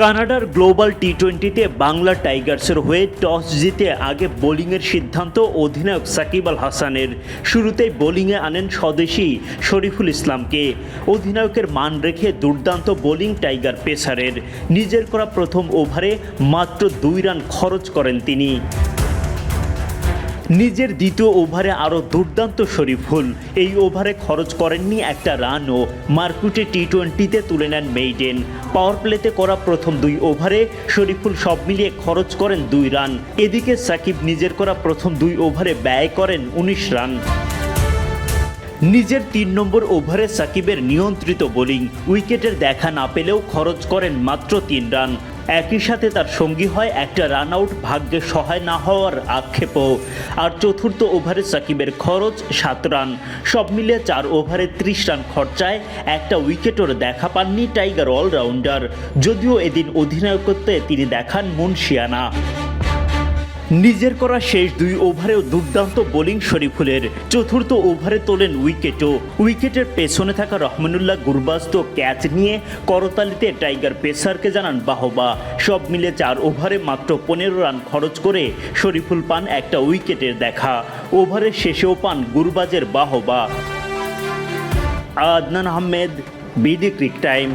কানাডার গ্লোবাল টি টোয়েন্টিতে বাংলা টাইগার্সের হয়ে টস জিতে আগে বোলিংয়ের সিদ্ধান্ত অধিনায়ক সাকিব আল হাসানের। শুরুতেই বোলিংয়ে আনেন স্বদেশি শরীফুল ইসলামকে। অধিনায়কের মান রেখে দুর্দান্ত বোলিং টাইগার পেসারের। নিজের করা প্রথম ওভারে মাত্র দুই রান খরচ করেন তিনি। নিজের দ্বিতীয় ওভারে আরও দুর্দান্ত শরীফুল এই ওভারে খরচ করেননি একটা রানও। মার্কুটে টি টোয়েন্টিতে তুলে নেন মেইডেন। পাওয়ার প্লেতে করা প্রথম দুই ওভারে শরীফুল সব মিলিয়ে খরচ করেন দুই রান। এদিকে সাকিব নিজের করা প্রথম দুই ওভারে ব্যয় করেন উনিশ রান। নিজের তিন নম্বর ওভারে সাকিবের নিয়ন্ত্রিত বোলিং। উইকেটের দেখা না পেলেও খরচ করেন মাত্র তিন রান। একই সাথে তার সঙ্গী হয় একটা রান আউট ভাগ্যে সহায় না হওয়ার আক্ষেপও। আর চতুর্থ ওভারে সাকিবের খরচ সাত রান। সব মিলিয়ে চার ওভারে ত্রিশ রান খরচায় একটা উইকেটের দেখা পাননি টাইগার অলরাউন্ডার। যদিও এদিন অধিনায়কত্বে তিনি দেখান মুনশিয়ানা। নিজের করা শেষ দুই ওভারেও দুর্দান্ত বোলিং শরীফুলের চতুর্থ ওভারে তোলেন উইকেটও। উইকেটের পেছনে থাকা রহমানুল্লাহ গুরবাস্ত ক্যাচ নিয়ে করতালিতে টাইগার পেসারকে জানান বাহবা। সব মিলে চার ওভারে মাত্র পনেরো রান খরচ করে শরীফুল পান একটা উইকেটের দেখা। ওভারের শেষেও পান গুরবাজের বাহবা। Adnan Ahmed, BD cric time.